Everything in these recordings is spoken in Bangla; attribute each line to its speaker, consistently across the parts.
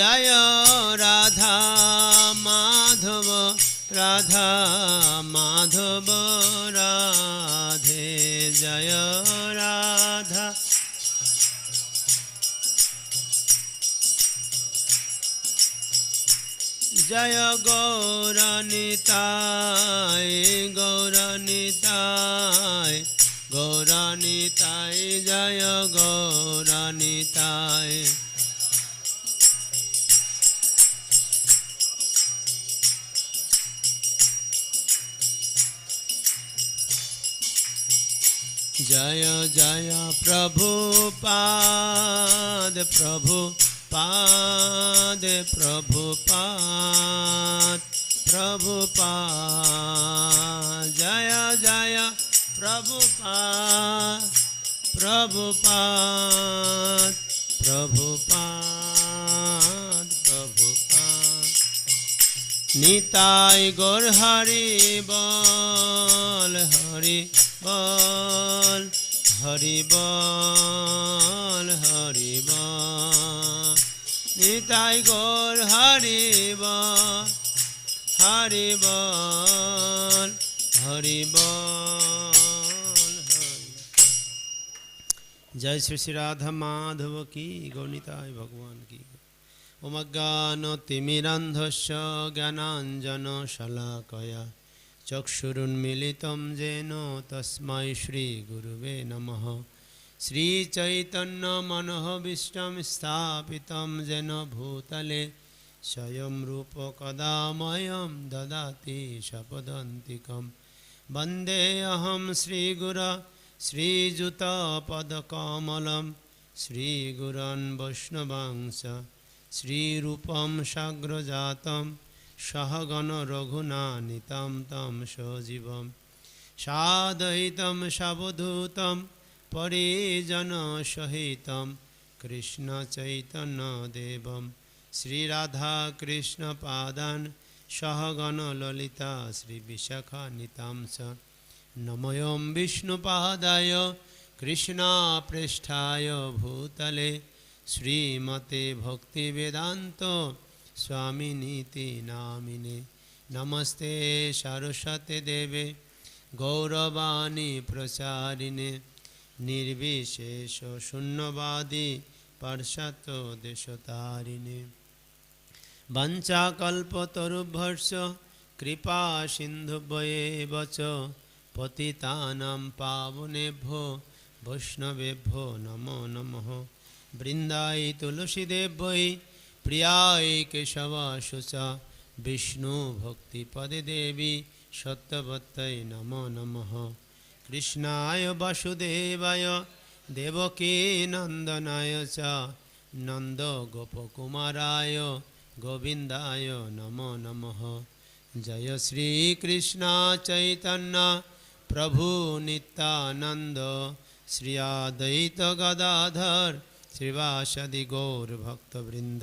Speaker 1: জয় রাধা মাধব রাধা মাধব রাধে জয় রাধা। জয় গৌরনিতায় গৌরনিতায় গৌরনিতায় জয় গৌরনিতায় জয় জয় প্রভু পাদ প্রভু পাদ প্রভু পাদ প্রভু পাদ জয় জয় প্রভু পাদ প্রভু পাদ প্রভু পাদ প্রভু পাদ নিতাই গোর হরি বল হরি বল, হরি বল হরি বল। নিতাই গোর হরি বল হরি বল হরি বল জয় শ্রী শ্রী রাধা মাধব কি গণিতায় ভগবান কি ওমজ্ঞানতিমিরান্ধস্য জ্ঞানাঞ্জন শলাকয়া चक्षुरुन्मिलितं जेन तस्मै श्रीगुरुवे नमः। श्रीचैतन्यमनोहविष्टं स्थापितं जेन भूतले, स्वयं रूपकदा मयं ददाति शपदन्तिकं। वन्देऽहं श्रीगुरा श्रीयुतपदकमलं श्रीगुरान् वैष्णवांश, श्रीरूपं साग्रजातम् সহগণ রঘুনা নিতম তম সজীবম সাদহিতম সাবধূতম, পরিজন সহিতম, কৃষ্ণ চৈতন্য দেবম। শ্রীরাধা কৃষ্ণ পাদান, সহগণ ললিতা শ্রী বিশাখা নিতাংস নময়ম বিষ্ণুপাদায় কৃষ্ণাপৃষ্ঠায় ভূতলে, শ্রীমতে ভক্তি বেদান্ত स्वामिनीति नामिने नमस्ते सरस्वते देवे गौरवाणी प्रचारिणे निर्विशेष शून्यवादी पार्श्चात्य देशतारिणे वञ्चाकल्पतरुभ्यश्च कृपा सिन्धुभ्येव च पतितानां पावनेभ्यो वैष्णवेभ्यो नमो नमः বৃন্দাই তুলসীদেব বৈ প্রিয়ায় কেশবাশুচ বিষ্ণু ভক্তিপদে দেবী সত্যবত্তৈ নমো নমঃ। কৃষ্ণায় বাসুদেবায় দেবকী নন্দনায় চ। নন্দ গোপকুমারায় গোবিন্দায় নমো নমঃ। জয় শ্রীকৃষ্ণ চৈতন্য প্রভু নিত্যানন্দ। শ্রী আদ্বৈত গদাধর শ্রীবাসাদি গৌর ভক্তবৃন্দ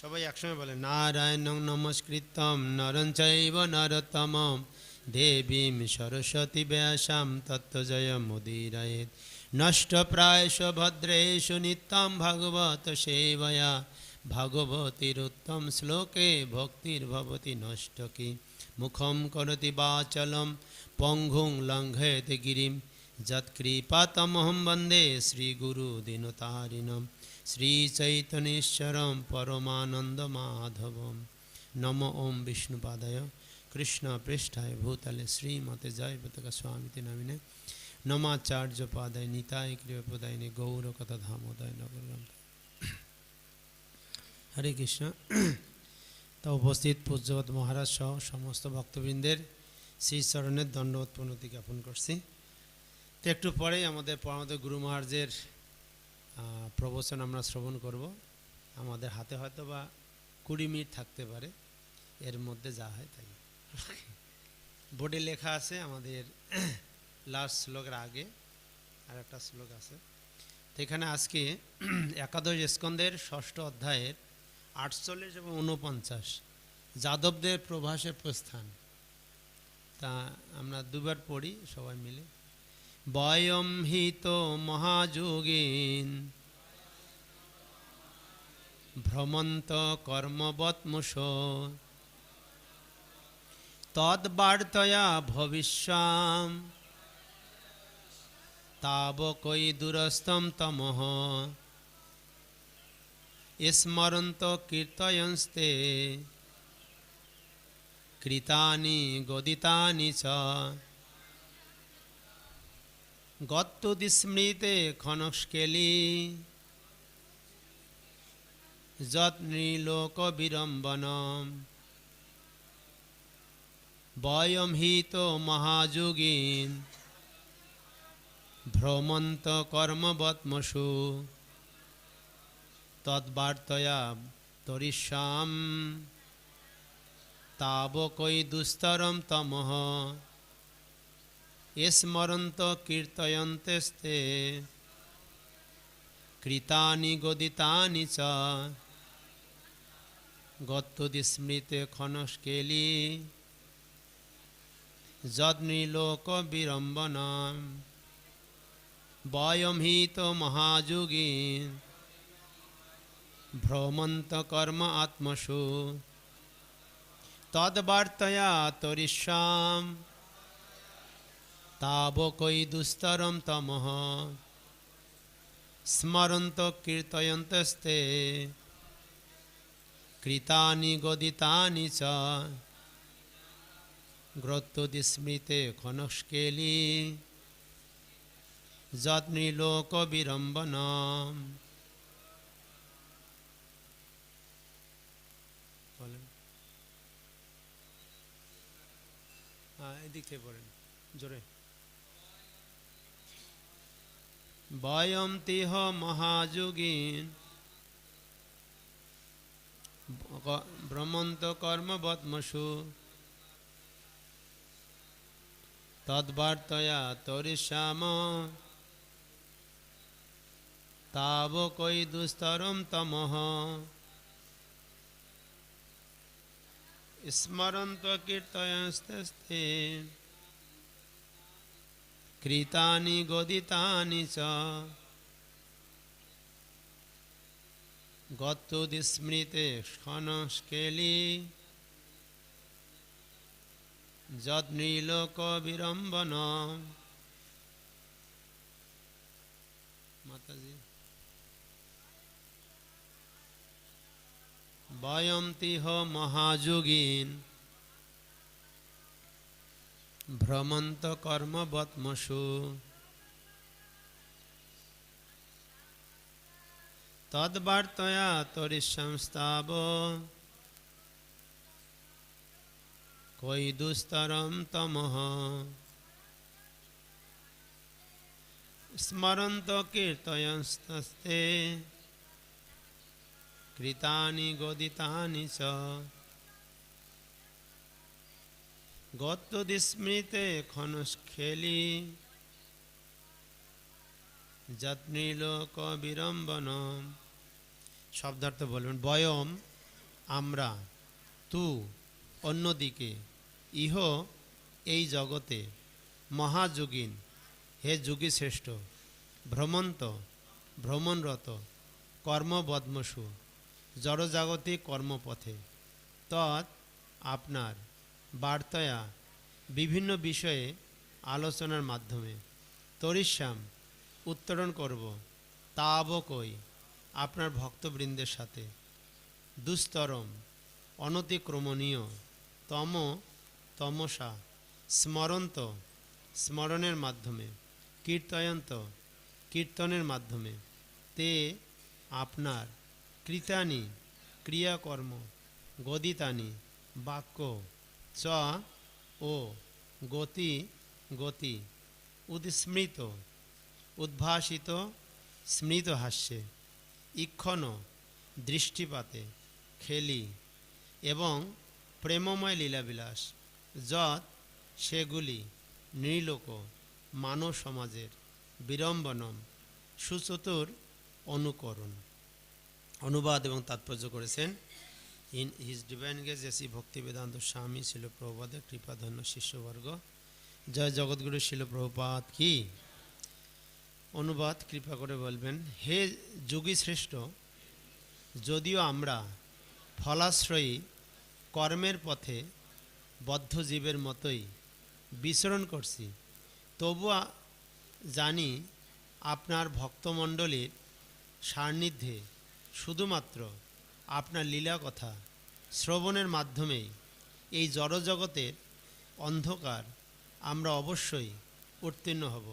Speaker 1: সবাই একসঙ্গে বলে, নারায়ণ নমস্কৃতম, নরং চৈব নরতমম দেবীম সরস্বতী ব্যাসাম তত্ত্বজয় মুদীরয়েত নষ্টপ্রায়শ ভদ্রেষু নিত্যম ভাগবত সেবয়া ভাগবতীরুত্তম শ্লোকে ভক্তির্ভবতি নষ্টকি মুখম করতি বাচলম, পঙ্গুং লঙ্ঘয়তে গিরিম। যৎকৃপাতমহম বন্দে শ্রীগুরুদিনতারিণম শ্রীচৈতন্যশ্বরম পরমানন্দমাধবম নম ওম বিষ্ণুপাদায় কৃষ্ণপৃষ্ঠায় ভূতলে শ্রীমতে জয় পতাকা স্বামীতি নামিনে নমাচার্য পাদায় নিতায় কৃপদায়নে গৌরকথা ধামোদয় নগরম। হরে কৃষ্ণ। তা উপস্থিত পূজ্যবত মহারাজ সহ সমস্ত ভক্তবৃন্দের শ্রী চরণের দণ্ডবত প্রণতি জ্ঞাপন করছি। তো একটু পরেই আমাদের আমাদের গুরু মহারাজের প্রবচন আমরা শ্রবণ করব। আমাদের হাতে হয়তো বা কুড়ি মিনিট থাকতে পারে, এর মধ্যে যা হয় তাই। বোর্ডে লেখা আছে আমাদের লাস্ট শ্লোকের আগে, আর একটা শ্লোক আছে। তো এখানে আজকে একাদশ স্কন্দের ষষ্ঠ অধ্যায়ের আটচল্লিশ এবং উনপঞ্চাশ যাদবদের প্রভাসের প্রস্থান। তা আমরা দুবার পড়ি সবাই মিলে। বয়ম হিত মহাযোগীন। ভ্রমন্ত কর্মবৎমুষ। তদ্বার্তয়া ভবিষ্যাম। তাবকৈ দুরস্তম তমঃ। স্মরন্ত কীর্তয়ন্স্তে। কৃতানি গদিতানি চ। গত্তুদিস্মৃতে ক্ষণস্কেলি যৎনৃলোক বিড়ম্বনম বয়ম হিত মহাযোগীন। ভ্রমন্ত কর্মবৎমসু। তদ্বার্তয়া তরিষ্যাম। তাবকৈ দুস্তরম তমঃ। স্মরন্ত কীর্তয়ন্তেস্তে। কৃতানি গদিতানি চ। গত্তুদিস্মৃতে ক্ষণস্কেলি। যদ্নিলোক বিড়ম্বনাম বয়ম হিত মহাযুগীন ভ্রমন্ত কর্ম আত্মসু। তদ্বার্তয়া তরিষ্যাম। তাবকৈ দুস্তরম তমঃ। স্মরন্ত কীর্তয়ন্তস্তে। কৃতানি গদিতানি চ। গ্রত্তদিস্মৃতে ক্ষণস্কেলি যত্নিলোক হ্যাঁ এদিক থেকে পড়েন। জোরে। বয়ম তিহ মহাযোগীন। ভ্রমন্ত কর্মবৎমসু তদ্বার্তয়া তরিষ্যাম তাবকৈ দুস্তরম তমঃ স্মরন্ত কীর্তয়স্তে কৃতানি গদিতানি চ গত্তুদিস্মৃতে ক্ষণস্কেলি যদ্নীলোক বিড়ম্বন মাতাজি বয়ন্তিহ মহাযোগীন ভ্রমন্ত কর্মবৎমসু। তদ্বার্তয়া তরিসংস্তাব কই দুস্তরম তমঃ স্মরন্ত কীর্তয়স্তস্তে কৃতানি গদিতানি চ। গত্তদিস্মৃতে ক্ষণস্খেলি। যত্নীলোক বিড়ম্বন শব্দার্থ বলবেন বয়ম আমরা, তু অন্যদিকে, ইহ এই জগতে, মহাযোগিন, হে যুগী শ্রেষ্ঠ ভ্রমন্ত, ভ্রমণরত, কর্মবদ্মসু, জড়জাগতিক কর্মপথে, তৎ আপনার বার্তায়া বিভিন্ন বিষয়ে আলোচনার মাধ্যমে। তরিশ্যাম, উত্তরণ করব, তাব কই, আপনার ভক্তবৃন্দের সাথে। দুস্তরম, অনতিক্রমণীয়, তম, তমসা, স্মরন্ত, স্মরণের মাধ্যমে, কীর্তয়ন্ত, কীর্তনের মাধ্যমে। তে, আপনার, কৃতানি, ক্রিয়াকর্ম, গদিতানি, বাক্য। চ, ও, গতি গতি, উদ্স্মৃত, উদ্ভাসিত, স্মৃত হাস্যে, ইক্ষণ, দৃষ্টিপাতে, খেলি এবং প্রেমময় লীলাবিলাস যৎ সেগুলি নৃলোক, মানব সমাজের বিড়ম্বনম, সুচতুর অনুকরণ। অনুবাদ এবং তাৎপর্য করেছেন in his divine gaze A C Bhaktivedanta Swami ছিল প্রভুপাদের কৃপাধন্য শিষ্যবর্গ। জয় জগৎগুরু ছিল প্রভুপাত কি? অনুবাদ, কৃপা করে বলবেন, হে যোগী শ্রেষ্ঠ যদিও আমরা ফলাশ্রয়ী, কর্মের পথে বদ্ধ জীবের মতোই বিচরণ করছি, তবু জানি আপনার ভক্তমণ্ডলীর সান্নিধ্যে শুধুমাত্র আপনার লীলা কথা শ্রবণের মাধ্যমেই এই জড়জগতের অন্ধকার আমরা অবশ্যই উত্তীর্ণ হব।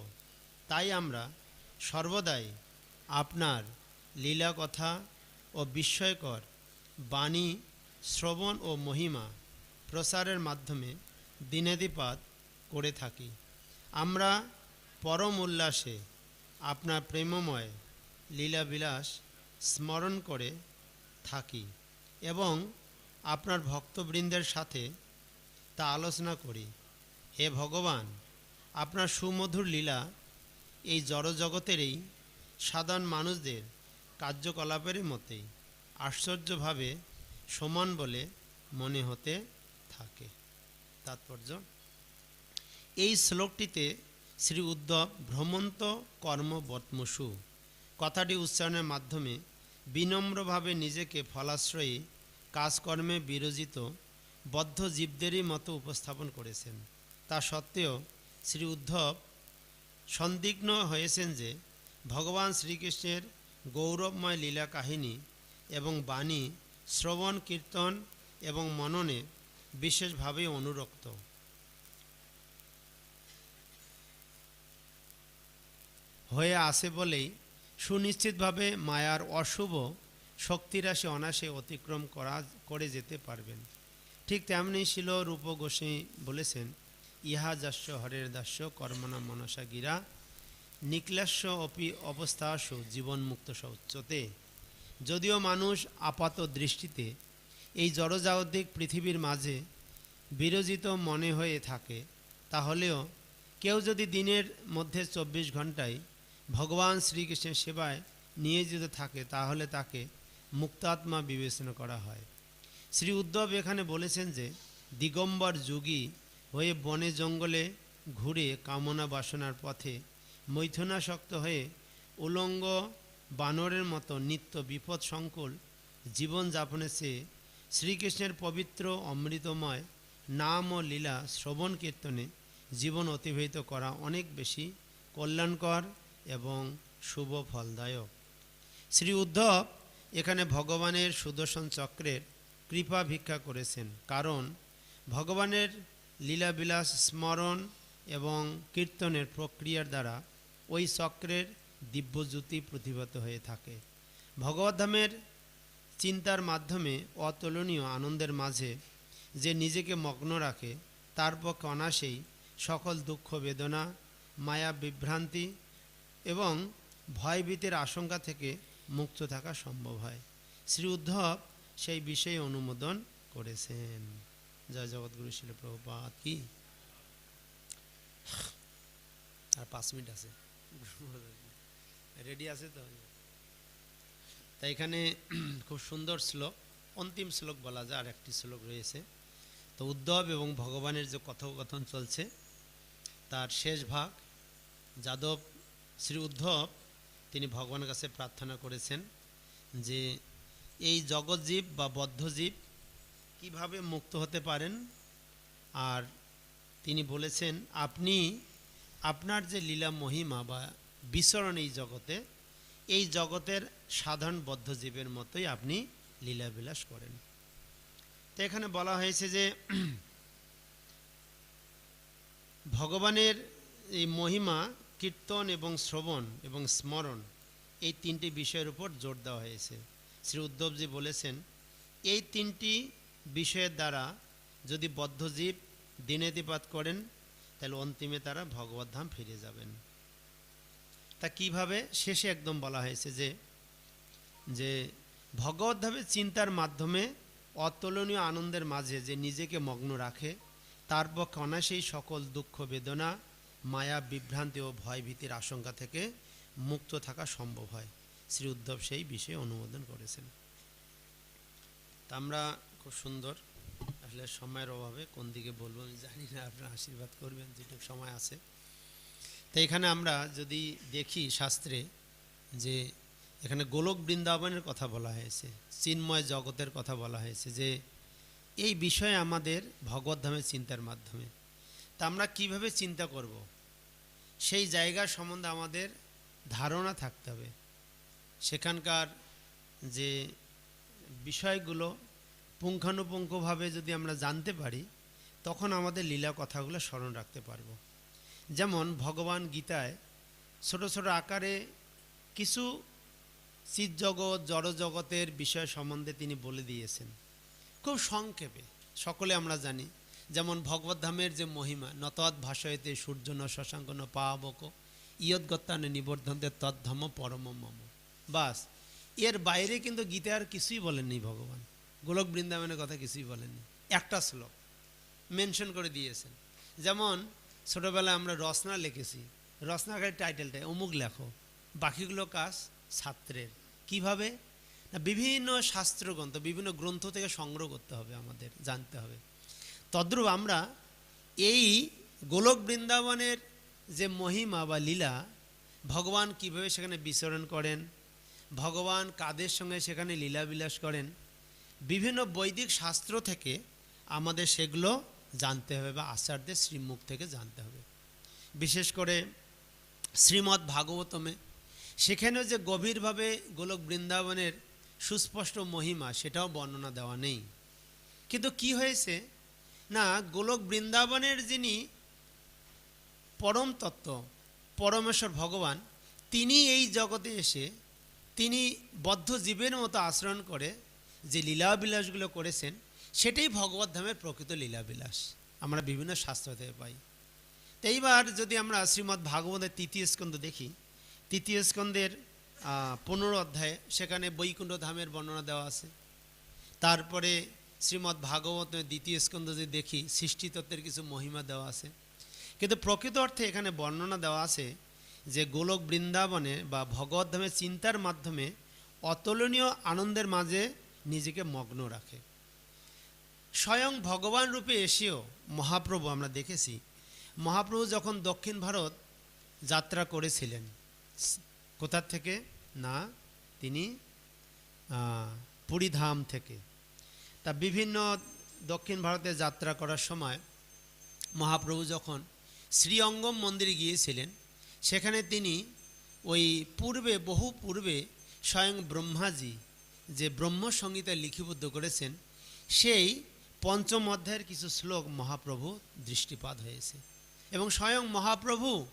Speaker 1: তাই আমরা সর্বদাই আপনার লীলা কথা ও বিস্ময়কর বাণী, শ্রবণ ও মহিমা প্রসারের মাধ্যমে দিনেদিপাত করে থাকি। আমরা পরম উল্লাসে আপনার প্রেমময় লীলাবিলাস স্মরণ করে থাকি এবং আপনার ভক্তবৃন্দের সাথে তা আলোচনা করি। হে ভগবান, আপনার সুমধুর লীলা এই জড়জগতেরই সাধারণ মানুষদের কার্যকলাপের মতেই আশ্চর্যভাবে সমান বলে মনে হতে থাকে। তাৎপর্য, এই শ্লোকটিতে শ্রী উদ্ধব ভ্রমন্ত কর্ম বৎমসু কথাটি উচ্চারণের মাধ্যমে বিনম্রভাবে নিজেকে ফলাশ্রয়ী, কাজকর্মে বিরোজিত বদ্ধ জীবদেরই মতো উপস্থাপন করেছেন। তা সত্ত্বেও শ্রী উদ্ধব সন্দিগ্ন হয়েছেন যে, ভগবান শ্রীকৃষ্ণের গৌরবময় লীলা কাহিনী এবং বাণী শ্রবণ, কীর্তন এবং মননে বিশেষভাবে অনুরক্ত। হয়ে আসে বলেই সুনিশ্চিতভাবে মায়ার অশুভ শক্তিরাশি অনাসে অতিক্রম করা, করে যেতে পারবেন। ঠিক তেমনি ছিল রূপ বলেছেন, ইহা যাস্য হরের দাস্য কর্মণা মনসা গিরা, নিক্লাস্য অপি অবস্থাসু জীবনমুক্ত শৌচ্যতে যদিও মানুষ আপাত দৃষ্টিতে এই জড়জাগতিক পৃথিবীর মাঝে বিরোজিত মনে হয়ে থাকে, তাহলেও কেউ যদি দিনের মধ্যে চব্বিশ ঘন্টায় ভগবান শ্রীকৃষ্ণের সেবায় নিয়োজিত থাকে, তাহলে তাকে মুক্তাত্মা বিবেচনা করা হয়। শ্রী উদ্ধব এখানে বলেছেন যে, দিগম্বর যোগী হয়ে বনে জঙ্গলে ঘুরে কামনা বাসনার পথে মৈথুনাসক্ত হয়ে উলঙ্গ বানরের মতো নিত্য বিপদ সংকুল জীবনযাপনে সে শ্রীকৃষ্ণের পবিত্র অমৃতময় নাম ও লীলা শ্রবণ কীর্তনে জীবন অতিবাহিত করা অনেক বেশি কল্যাণকর এবং শুভ ফলদায়ক। শ্রী উদ্ধব এখানে ভগবানের সুদর্শন চক্রের কৃপা ভিক্ষা করেছেন। কারণ ভগবানের লীলাবিলাস, স্মরণ এবং কীর্তনের প্রক্রিয়ার দ্বারা ওই চক্রের দিব্যজ্যোতি প্রতিভাত হয়ে থাকে। ভগবদ্ধামের চিন্তার মাধ্যমে অতুলনীয় আনন্দের মাঝে যে নিজেকে মগ্ন রাখে, তার পক্ষে অনাসেই সকল দুঃখ, বেদনা, মায়া, বিভ্রান্তি এবং ভয়ভীতির আশঙ্কা থেকে মুক্ত থাকা সম্ভব হয়। শ্রী উদ্ধব সেই বিষয়ে অনুমোদন করেছেন। জয় জগৎগুরু শিল প্রভুপাত কি? আর পাঁচ মিনিট আছে। রেডি আছে তো? তাই এখানে খুব সুন্দর শ্লোক, অন্তিম শ্লোক বলা যায়, আর একটি শ্লোক রয়েছে। তো উদ্ধব এবং ভগবানের যে কথোপকথন চলছে, তার শেষ ভাগ যাদব শ্রী উদ্ধব তিনি ভগবানের কাছে প্রার্থনা করেছেন যে এই জগৎজীব বা বদ্ধজীব কীভাবে মুক্ত হতে পারেন? আর তিনি বলেছেন, আপনি আপনার যে লীলা মহিমা বা বিচরণ এই জগতে, এই জগতের সাধারণ বদ্ধজীবের মতোই আপনি লীলাবিলাস করেন। তো এখানে বলা হয়েছে যে ভগবানের এই মহিমা কীর্তন এবং শ্রবণ এবং স্মরণ এই তিনটি বিষয়ের উপর জোর দেওয়া হয়েছে। শ্রী উদ্ধবজি বলেছেন, এই তিনটি বিষয়ের দ্বারা যদি বদ্ধজীব দিনেতিপাত করেন, তাহলে অন্তিমে তারা ভগবত ধাম ফিরে যাবেন। তা কীভাবে? শেষে একদম বলা হয়েছে যে যে ভগবত ধামের চিন্তার মাধ্যমে অতুলনীয় আনন্দের মাঝে যে নিজেকে মগ্ন রাখে, তার পক্ষে অনায়াসেই সকল দুঃখ বেদনা মায়া, বিভ্রান্তি ও ভয়ভীতির আশঙ্কা থেকে মুক্ত থাকা সম্ভব হয়। শ্রী উদ্ধব সেই বিষয়ে অনুমোদন করেছেন। তা আমরা খুব সুন্দর, আসলে সময়ের অভাবে কোন দিকে বলব আমি জানি না, আপনারা আশীর্বাদ করবেন, যেটুকু সময় আছে। তো এখানে আমরা যদি দেখি শাস্ত্রে যে এখানে গোলক বৃন্দাবনের কথা বলা হয়েছে, চিন্ময় জগতের কথা বলা হয়েছে যে এই বিষয়ে আমাদের ভগবদ্ধামের চিন্তার মাধ্যমে তা আমরা কীভাবে চিন্তা করব? সেই জায়গা সম্বন্ধে আমাদের ধারণা থাকতে হবে। সেখানকার যে বিষয়গুলো পুঙ্খানুপুঙ্খভাবে যদি আমরা জানতে পারি, তখন আমাদের লীলা কথাগুলো স্মরণ রাখতে পারব। যেমন ভগবান গীতায় ছোট ছোট আকারে কিছু চিৎজগৎ জড়জগতের বিষয় সম্বন্ধে তিনি বলে দিয়েছেন। খুব সংক্ষেপে, সকলে আমরা জানি। যেমন ভগবদ্ধামের যে মহিমা, নতৎ ভাষয়তে সূর্য ন শশাঙ্ক ন পাবক ইয়দ্গত্তানে নিবর্ধন্তে তদ্ধম পরম মম। বাস, এর বাইরে কিন্তু গীতা আর কিছুই বলেননি ভগবান। গোলক বৃন্দাবনের কথা কিছুই বলেননি। একটা শ্লোক মেনশন করে দিয়েছেন। যেমন, ছোটোবেলায় আমরা রচনা লিখেছি। রচনাকারী টাইটেলটা, অমুক লেখো, বাকিগুলো কাজ ছাত্রের। কীভাবে? না, বিভিন্ন শাস্ত্রগ্রন্থ, বিভিন্ন গ্রন্থ থেকে সংগ্রহ করতে হবে আমাদের, জানতে হবে। তদ্রূপ আমরা এই গোলক বৃন্দাবনের যে মহিমা বা লীলা, ভগবান কীভাবে সেখানে বিচরণ করেন, ভগবান কাদের সঙ্গে সেখানে লীলাবিলাস করেন, বিভিন্ন বৈদিক শাস্ত্র থেকে আমাদের সেগুলো জানতে হবে বা আচার্যদের শ্রীমুখ থেকে জানতে হবে। বিশেষ করে শ্রীমদ্ ভাগবতমে সেখানেও যে গভীরভাবে গোলক বৃন্দাবনের সুস্পষ্ট মহিমা, সেটাও বর্ণনা দেওয়া নেই। কিন্তু কি হয়েছে? না, গোলক বৃন্দাবনের যিনি পরম তত্ত্ব পরমেশ্বর ভগবান, তিনি এই জগতে এসে, তিনি বদ্ধ জীবের মতো আচরণ করে, যে লীলাবিলাসগুলো করেছেন, সেটাই ভগবত ধামের প্রকৃত লীলাবিলাস। আমরা বিভিন্ন শাস্ত্র থেকে পাই তো এইবার যদি আমরা শ্রীমদ্ ভাগবতের তৃতীয় স্কন্ধ দেখি, তৃতীয় স্কন্ধের পনেরো অধ্যায়ে সেখানে বৈকুণ্ঠ ধামের বর্ণনা দেওয়া আছে। তারপরে শ্রীমদ্ ভাগবতের দ্বিতীয় স্কন্ধ যদি দেখি, সৃষ্টিতত্ত্বের কিছু মহিমা দেওয়া আছে। কিন্তু প্রকৃত অর্থে এখানে বর্ণনা দেওয়া আছে যে গোলক বৃন্দাবনে বা ভগবত ধামের চিন্তার মাধ্যমে অতুলনীয় আনন্দের মাঝে নিজেকে মগ্ন রাখে। স্বয়ং ভগবান রূপে এসেও মহাপ্রভু, আমরা দেখেছি, মহাপ্রভু যখন দক্ষিণ ভারত যাত্রা করেছিলেন কোথার থেকে? না, তিনি পুরীধাম থেকে। তা বিভিন্ন দক্ষিণ ভারতে যাত্রা করার সময় মহাপ্রভু যখন শ্রীঅঙ্গম মন্দিরে গিয়েছিলেন, সেখানে তিনি ওই পূর্বে, বহু পূর্বে স্বয়ং ব্রহ্মাজি যে ব্রহ্মসংগীতা লিখিবদ্ধ করেছেন, সেই পঞ্চম অধ্যায়ের কিছু শ্লোক মহাপ্রভু দৃষ্টিপাত হয়েছে। এবং স্বয়ং মহাপ্রভু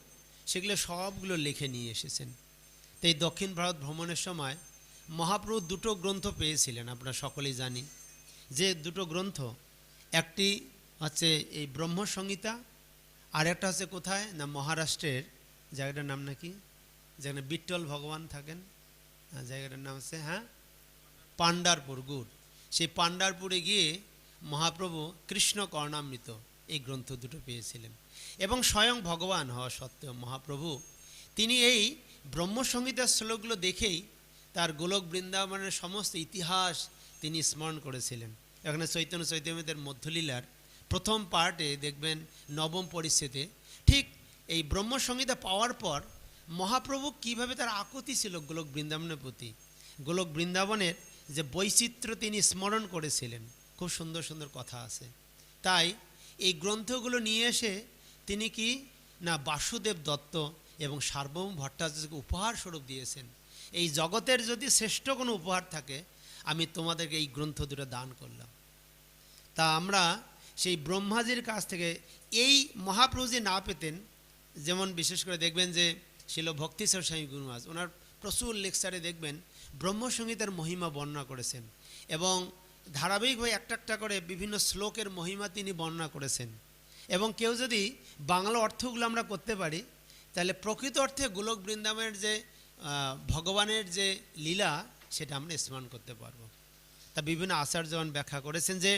Speaker 1: সেগুলো সবগুলো লিখে নিয়ে এসেছেন। তাই দক্ষিণ ভারত ভ্রমণের সময় মহাপ্রভু দুটো গ্রন্থ পেয়েছিলেন আমরা সকলেই জানি যে দুটো গ্রন্থ, একটি হচ্ছে এই ব্রহ্মসংহিতা, আর একটা হচ্ছে কোথায়? না, মহারাষ্ট্রের, জায়গাটার নাম নাকি? যেখানে বিট্টল ভগবান থাকেন। জায়গাটার নাম হচ্ছে হ্যাঁ? পাণ্ডারপুর, গুড়। সেই পাণ্ডারপুরে গিয়ে মহাপ্রভু কৃষ্ণ কর্ণামৃত এই গ্রন্থ দুটো পেয়েছিলেন। এবং স্বয়ং ভগবান হওয়া সত্ত্বেও মহাপ্রভু, তিনি এই ব্রহ্মসংহিতার শ্লোকগুলো দেখেই তার গোলক বৃন্দাবনের সমস্ত ইতিহাস তিনি স্মরণ করেছিলেন। এখানে চৈতন্য চৈতন্যদের মধ্যলীলার প্রথম পার্টে দেখবেন নবম পরিস্থিতিতে ঠিক এই ব্রহ্মসংহিতা পাওয়ার পর মহাপ্রভু কীভাবে তার আকতি ছিল গোলক বৃন্দাবনের প্রতি। গোলক বৃন্দাবনের যে বৈচিত্র্য তিনি স্মরণ করেছিলেন, খুব সুন্দর সুন্দর কথা আছে। তাই এই গ্রন্থগুলো নিয়ে এসে তিনি কি না বাসুদেব দত্ত এবং সার্বভৌম ভট্টাচার্যকে উপহার স্বরূপ দিয়েছেন। এই জগতের যদি শ্রেষ্ঠ কোনো উপহার থাকে আমি তোমাদেরকে এই গ্রন্থ দুটো দান করলাম। তা আমরা সেই ব্রহ্মাজির কাছ থেকে এই মহাপ্রভু যে না পেতেন, যেমন বিশেষ করে দেখবেন যে ছিল ভক্তিশ্বর স্বামী গুরুমাজ ওনার প্রচুর লেকচারে দেখবেন ব্রহ্মসঙ্গীতের মহিমা বর্ণনা করেছেন এবং ধারাবাহিকভাবে একটা একটা করে বিভিন্ন শ্লোকের মহিমা তিনি বর্ণনা করেছেন। এবং কেউ যদি বাংলা অর্থগুলো আমরা করতে পারি, তাহলে প্রকৃত অর্থে গোলক বৃন্দাবনের যে ভগবানের যে লীলা সেটা আমরা স্মরণ করতে পারব। তা বিভিন্ন আচার্যগণ ব্যাখ্যা করেছেন যে,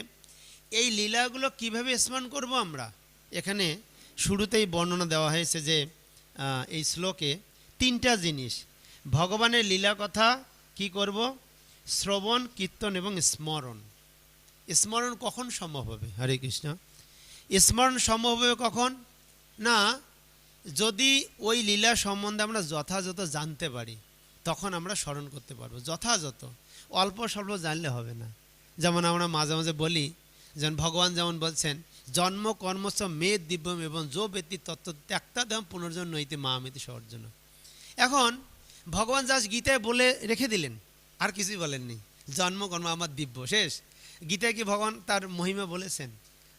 Speaker 1: এই লীলাগুলো কীভাবে স্মরণ করব আমরা? এখানে শুরুতেই বর্ণনা দেওয়া হয়েছে যে এই শ্লোকে তিনটা জিনিস। ভগবানের লীলা কথা কি করব? শ্রবণ, কীর্তন এবং স্মরণ। স্মরণ কখন সম্ভব হবে? হরে কৃষ্ণ। স্মরণ সম্ভব হবে কখন? না, যদি ওই লীলা সম্বন্ধে আমরা যথাযথ জানতে পারি। তখন আমরা স্মরণ করতে পারব, যথাযথ। অল্প স্বল্প জানলে হবে না। যেমন আমরা মাঝে মাঝে বলি, যেমন ভগবান যেমন বলছেন, জন্ম কর্মস মে দিব্যম এবং যো ব্যক্তি তত্ত্ব ত্যাক্তা দেম পুনর্জন নইতে মা আমিতি সর্জন। এখন ভগবান জাস্ট গীতায় বলে রেখে দিলেন, আর কিছুই বলেননি। জন্ম, কর্ম, আমার দিব্য, শেষ। গীতায় কি ভগবান তার মহিমা বলেছেন?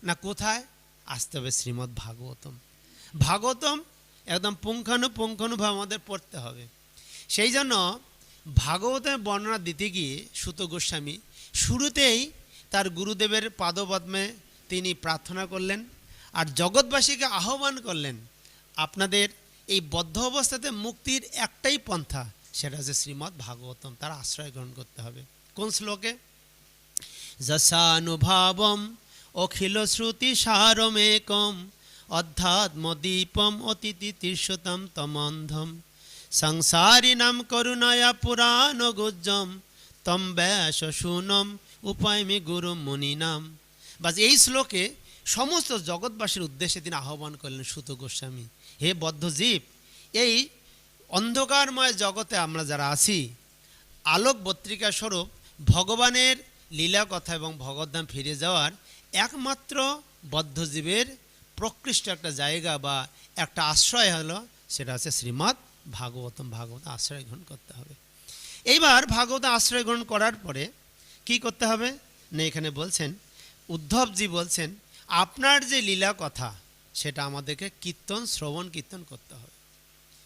Speaker 1: না, কোথায়? আসতে হবে শ্রীমদ্ ভাগবতম ভাগবতম একদম পুঙ্খানুপুঙ্খানুভাবে আমাদের পড়তে হবে। সেই জন্য ভাগবতের বর্ণনা দিতে গিয়ে সুত গোস্বামী শুরুতেই তার গুরুদেবের পাদপদ্মে তিনি প্রার্থনা করলেন আর জগৎবাসীকে আহ্বান করলেন, আপনাদের এই বদ্ধ অবস্থাতে মুক্তির একটাই পন্থা, সেটা হচ্ছে শ্রীমদ্ ভাগবতম, তার আশ্রয় গ্রহণ করতে হবে। কোন শ্লোকে? যশানুভাবম অখিল শ্রুতি সারমেকম, অধ্যাত্মদীপম অতিথি তীর্ষতম তমন্ধম। সংসারিণাম করুণয়া পুরাণ গুজ্জম তম ব্যাস উপায়মি গুরু মুনিনাম বাস এই শ্লোকে সমস্ত জগৎবাসীর উদ্দেশ্যে তিনি আহ্বান করলেন সুত গোস্বামী। হে বদ্ধজীব, এই অন্ধকারময় জগতে আমরা যারা আছি, আলোক পত্রিকা স্বরূপ ভগবানের লীলা কথা এবং ভগবদ্ধাম ফিরে যাওয়ার একমাত্র বদ্ধজীবের প্রকৃষ্ট একটা জায়গা বা একটা আশ্রয় হলো, সেটা হচ্ছে শ্রীমৎ ভাগবতম ভাগবত আশ্রয় গ্রহণ করতে হবে। এইবার ভাগবত আশ্রয় গ্রহণ করার পরে কি করতে হবে? না, এখানে বলছেন, উদ্ধবজি বলছেন, আপনার যে লীলা কথা, সেটা আমাদেরকে কীর্তন, শ্রবণ, কীর্তন করতে হবে।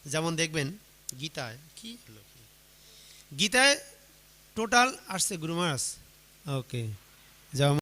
Speaker 1: যেমন দেখবেন, গীতায়, কি হলো গীতায় টোটাল আসছে, গুরু গুরুমাস ওকে যেমন